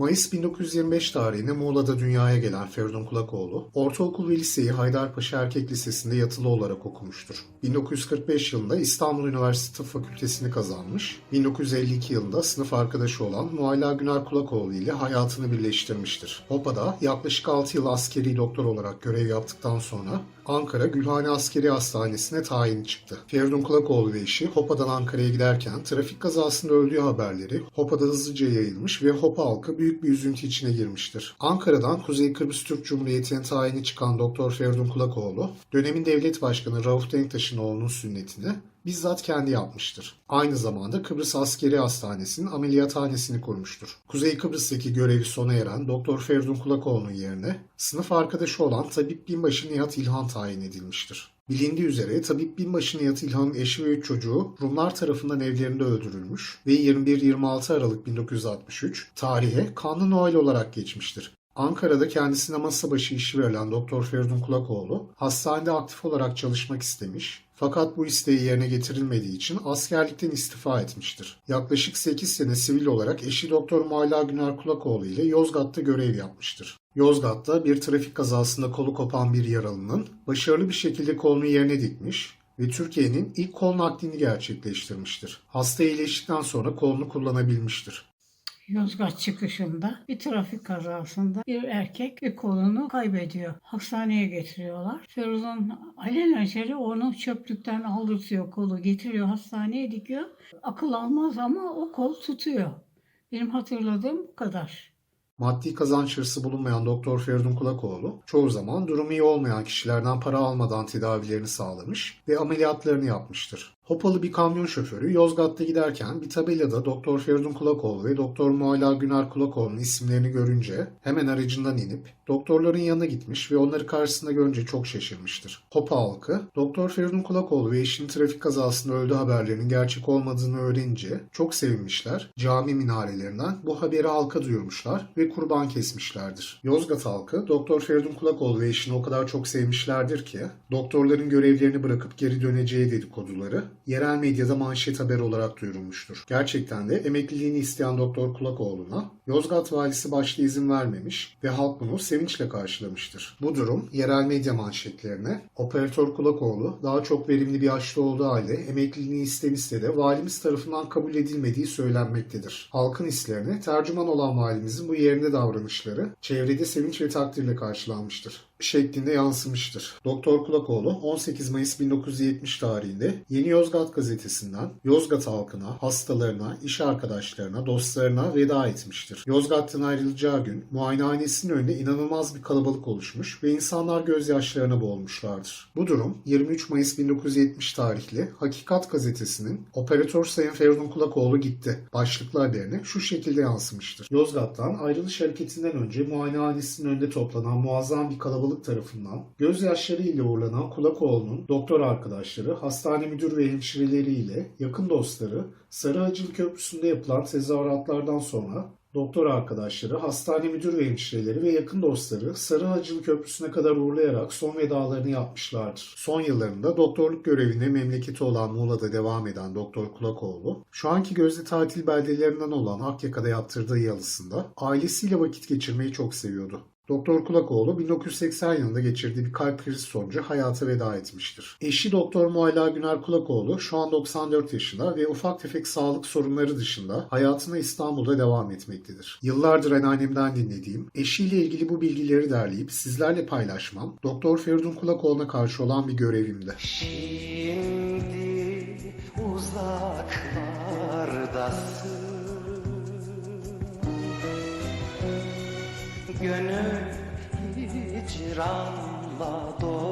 Mayıs 1925 tarihinde Muğla'da dünyaya gelen Feridun Kulakoğlu, ortaokul ve liseyi Haydarpaşa Erkek Lisesi'nde yatılı olarak okumuştur. 1945 yılında İstanbul Üniversitesi Tıp Fakültesini kazanmış, 1952 yılında sınıf arkadaşı olan Mualla Güner Kulakoğlu ile hayatını birleştirmiştir. Hopa'da yaklaşık 6 yıl askeri doktor olarak görev yaptıktan sonra Ankara Gülhane Askeri Hastanesi'ne tayin çıktı. Feridun Kulakoğlu ve eşi Hopa'dan Ankara'ya giderken trafik kazasında öldüğü haberleri Hopa'da hızlıca yayılmış ve Hopa halkı büyük bir üzüntü içine girmiştir. Ankara'dan Kuzey Kıbrıs Türk Cumhuriyeti'ne tayini çıkan Doktor Feridun Kulakoğlu, dönemin devlet başkanı Rauf Denktaş'ın oğlunun sünnetini bizzat kendi yapmıştır. Aynı zamanda Kıbrıs Askeri Hastanesi'nin ameliyathanesini kurmuştur. Kuzey Kıbrıs'taki görevi sona eren Doktor Feridun Kulakoğlu'nun yerine sınıf arkadaşı olan Tabip Binbaşı Nihat İlhan tayin edilmiştir. Bilindiği üzere Tabip Binbaşı Nihat İlhan'ın eşi ve üç çocuğu Rumlar tarafından evlerinde öldürülmüş ve 21-26 Aralık 1963 tarihe kanlı Noel olarak geçmiştir. Ankara'da kendisine masa başı işi verilen Doktor Feridun Kulakoğlu hastanede aktif olarak çalışmak istemiş fakat bu isteği yerine getirilmediği için askerlikten istifa etmiştir. Yaklaşık 8 sene sivil olarak eşi Doktor Mualla Güner Kulakoğlu ile Yozgat'ta görev yapmıştır. Yozgat'ta bir trafik kazasında kolu kopan bir yaralının başarılı bir şekilde kolunu yerine dikmiş ve Türkiye'nin ilk kol naklini gerçekleştirmiştir. Hasta iyileştikten sonra kolunu kullanabilmiştir. Yozgat çıkışında bir trafik kazasında bir erkek bir kolunu kaybediyor. Hastaneye getiriyorlar. Feruz'un alelacele onu çöplükten aldırtıyor kolu getiriyor hastaneye dikiyor. Akıl almaz ama o kol tutuyor. Benim hatırladığım bu kadar. Maddi kazanç hırsı bulunmayan Doktor Feridun Kulakoğlu çoğu zaman durumu iyi olmayan kişilerden para almadan tedavilerini sağlamış ve ameliyatlarını yapmıştır. Hopalı bir kamyon şoförü Yozgat'ta giderken bir tabelada Doktor Feridun Kulakoğlu ve Doktor Mualla Güner Kulakoğlu'nun isimlerini görünce hemen aracından inip doktorların yanına gitmiş ve onları karşısında görünce çok şaşırmıştır. Hopa halkı Doktor Feridun Kulakoğlu ve eşinin trafik kazasında öldüğü haberlerinin gerçek olmadığını öğrenince çok sevinmişler. Cami minarelerinden bu haberi halka duyurmuşlar ve kurban kesmişlerdir. Yozgat halkı Doktor Feridun Kulakoğlu ve eşini o kadar çok sevmişlerdir ki doktorların görevlerini bırakıp geri döneceği dedikoduları yerel medyada manşet haber olarak duyurulmuştur. Gerçekten de emekliliğini isteyen Doktor Kulakoğlu'na Yozgat valisi başta izin vermemiş ve halk bunu sevinçle karşılamıştır. Bu durum yerel medya manşetlerine Operatör Kulakoğlu daha çok verimli bir yaşlı olduğu halde emekliliğini istemese de valimiz tarafından kabul edilmediği söylenmektedir. Halkın hislerine tercüman olan valimizin bu yerinde davranışları çevrede sevinç ve takdirle karşılanmıştır şeklinde yansımıştır. Doktor Kulakoğlu 18 Mayıs 1970 tarihinde Yeni Yozgat gazetesinden Yozgat halkına, hastalarına, iş arkadaşlarına, dostlarına veda etmiştir. Yozgat'tan ayrılacağı gün muayenehanesinin önünde inanılmaz bir kalabalık oluşmuş ve insanlar gözyaşlarına boğulmuşlardır. Bu durum 23 Mayıs 1970 tarihli Hakikat gazetesinin Operatör Sayın Feridun Kulakoğlu gitti başlıklı haberine şu şekilde yansımıştır. Yozgat'tan ayrılış hareketinden önce muayenehanesinin önünde toplanan muazzam bir kalabalık tarafından gözyaşları ile uğurlanan Kulakoğlu'nun doktor arkadaşları, hastane müdür ve hemşireleriyle yakın dostları Sarıhacılı Köprüsü'nde yapılan tezahüratlardan sonra doktor arkadaşları, hastane müdür ve hemşireleri ve yakın dostları Sarıhacılı Köprüsü'ne kadar uğurlayarak son vedalarını yapmışlardır. Son yıllarında doktorluk görevine memleketi olan Muğla'da devam eden Doktor Kulakoğlu, şu anki gözde tatil beldelerinden olan Akyaka'da yaptırdığı yalısında ailesiyle vakit geçirmeyi çok seviyordu. Doktor Kulakoğlu 1980 yılında geçirdiği bir kalp krizi sonucu hayata veda etmiştir. Eşi Doktor Mualla Güner Kulakoğlu şu an 94 yaşında ve ufak tefek sağlık sorunları dışında hayatına İstanbul'da devam etmektedir. Yıllardır anneannemden dinlediğim, eşiyle ilgili bu bilgileri derleyip sizlerle paylaşmam Doktor Feridun Kulakoğlu'na karşı olan bir görevimdi. Şimdi uzaklardasın तो